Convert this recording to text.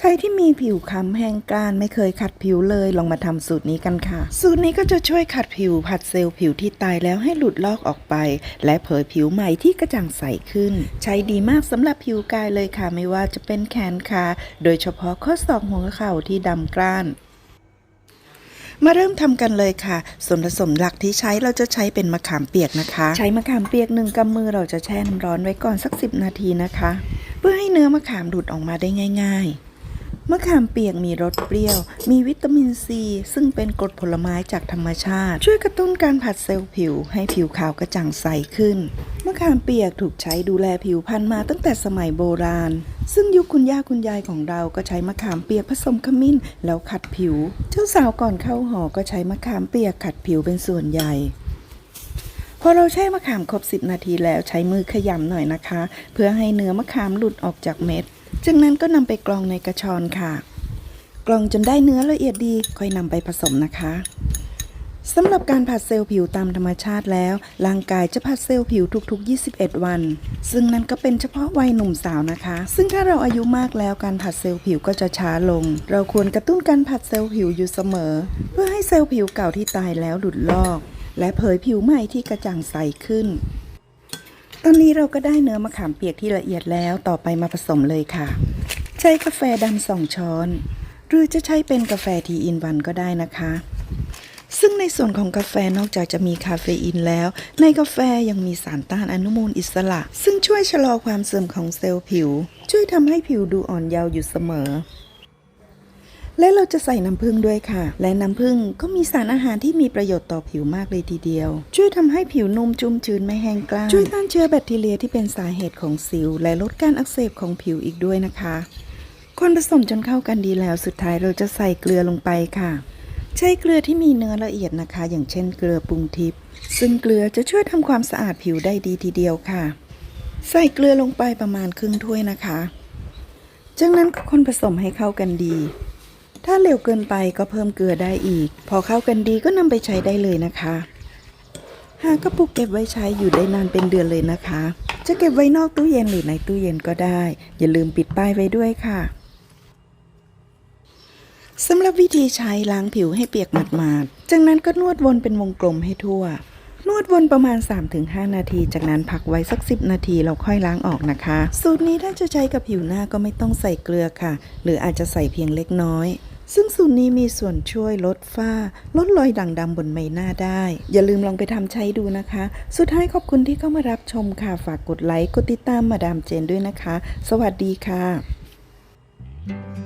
ใครที่มีผิวค้ำแห้งกร้านไม่เคยขัดผิวเลยลองมาทำสูตรนี้กันค่ะ สูตรนี้ก็จะช่วยขัดผิวผัดเซลล์ผิวที่ตายแล้วให้หลุดลอกออกไป และเผยผิวใหม่ที่กระจ่างใสขึ้น ใช้ดีมากสำหรับผิวกายเลยค่ะ ไม่ว่าจะเป็นแขนขาโดยเฉพาะข้อศอกหัวเข่าที่ดำกร้านมาเริ่มทำกันเลยค่ะ ส่วนผสมหลักที่ใช้เราจะใช้เป็นมะขามเปียกนะคะ ใช้มะขามเปียกหนึ่งกำมือเราจะแช่น้ำร้อนไว้ก่อนสัก 10 นาทีนะคะ เพื่อให้เนื้อมะขามหลุดออกมาได้ง่าย ๆ มะขามเปียกมีรสเปรี้ยว มีวิตามินซี ซึ่งเป็นกรดผลไม้จากธรรมชาติ ช่วยกระตุ้นการผัดเซลล์ผิว ให้ผิวขาวกระจ่างใสขึ้น มะขามเปียกถูกใช้ดูแลผิวพรรณมาตั้งแต่สมัยโบราณ ซึ่งยุคคุณย่าคุณยายของเราก็ใช้มะขามเปียกผสมขมิ้นแล้วขัดผิว เจ้าสาวก่อนเข้าหอก็ใช้มะขามเปียกขัดผิวเป็นส่วนใหญ่พอเราแช่มะขามครบ 10 นาทีแล้วใช้มือขยำหน่อยนะคะ เพื่อให้เนื้อมะขามหลุดออกจากเม็ด จากนั้นก็นำไปกรองในกระชอนค่ะ กรองจนได้เนื้อละเอียดดีค่อยนำไปผสมนะคะสำหรับการผัดเซลล์ผิวตามธรรมชาติแล้ว ร่างกายจะผัดเซลล์ผิวทุกๆ 21 วัน ซึ่งนั่นก็เป็นเฉพาะวัยหนุ่มสาวนะคะ ซึ่งถ้าเราอายุมากแล้วการผัดเซลล์ผิวก็จะช้าลง เราควรกระตุ้นการผัดเซลล์ผิวอยู่เสมอ เพื่อให้เซลล์ผิวเก่าที่ตายแล้วหลุดลอก และเผยผิวใหม่ที่กระจ่างใสขึ้น ตอนนี้เราก็ได้เนื้อมะขามเปียกที่ละเอียดแล้วต่อไปมาผสมเลยค่ะ ใช้กาแฟดำสองช้อน หรือจะใช้เป็นกาแฟทีอินวันก็ได้นะคะ ซึ่งในส่วนของกาแฟนอกจากจะมีคาเฟอีนแล้ว ในกาแฟยังมีสารต้านอนุมูลอิสระ ซึ่งช่วยชะลอความเสื่อมของเซลล์ผิว ช่วยทำให้ผิวดูอ่อนเยาว์อยู่เสมอ และเราจะใส่น้ำผึ้งด้วยค่ะ และน้ำผึ้งก็มีสารอาหารที่มีประโยชน์ต่อผิวมากเลยทีเดียว ช่วยทำให้ผิวนุ่มชุ่มชื้นไม่แห้งกร้านช่วยต้านเชื้อแบคทีเรียที่เป็นสาเหตุของสิว และลดการอักเสบของผิวอีกด้วยนะคะ คนผสมจนเข้ากันดีแล้วสุดท้ายเราจะใส่เกลือลงไปค่ะ ใช้เกลือที่มีเนื้อละเอียดนะคะ อย่างเช่นเกลือปรุงทิพย์ซึ่งเกลือจะช่วยทำความสะอาดผิวได้ดีทีเดียวค่ะ ใส่เกลือลงไปประมาณครึ่งถ้วยนะคะ จากนั้นคนผสมให้เข้ากันดี เร็วเกินไปก็เพิ่มเกลือได้อีก พอเข้ากันดีก็นำไปใช้ได้เลยนะคะหากกระปุกเก็บไว้ใช้อยู่ได้นานเป็นเดือนเลยนะคะ จะเก็บไว้นอกตู้เย็นหรือในตู้เย็นก็ได้ อย่าลืมปิดป้ายไว้ด้วยค่ะสำหรับวิธีใช้ล้างผิวให้เปียกหมาดๆ จากนั้นก็นวดวนเป็นวงกลมให้ทั่ว นวดวนประมาณ 3-5 นาที จากนั้นพักไว้สัก 10 นาทีเราค่อยล้างออกนะคะ สูตรนี้ถ้าจะใช้กับผิวหน้าก็ไม่ต้องใส่เกลือค่ะ หรืออาจจะใส่เพียงเล็กน้อย ซึ่งสูตรนี้มีส่วนช่วยลดฝ้า ลดรอยด่างดำบนใบหน้าได้ อย่าลืมลองไปทำใช้ดูนะคะ สุดท้ายขอบคุณที่เข้ามารับชมค่ะ ฝากกดไลค์ กดติดตามมาดามเจนด้วยนะคะ สวัสดีค่ะ thank you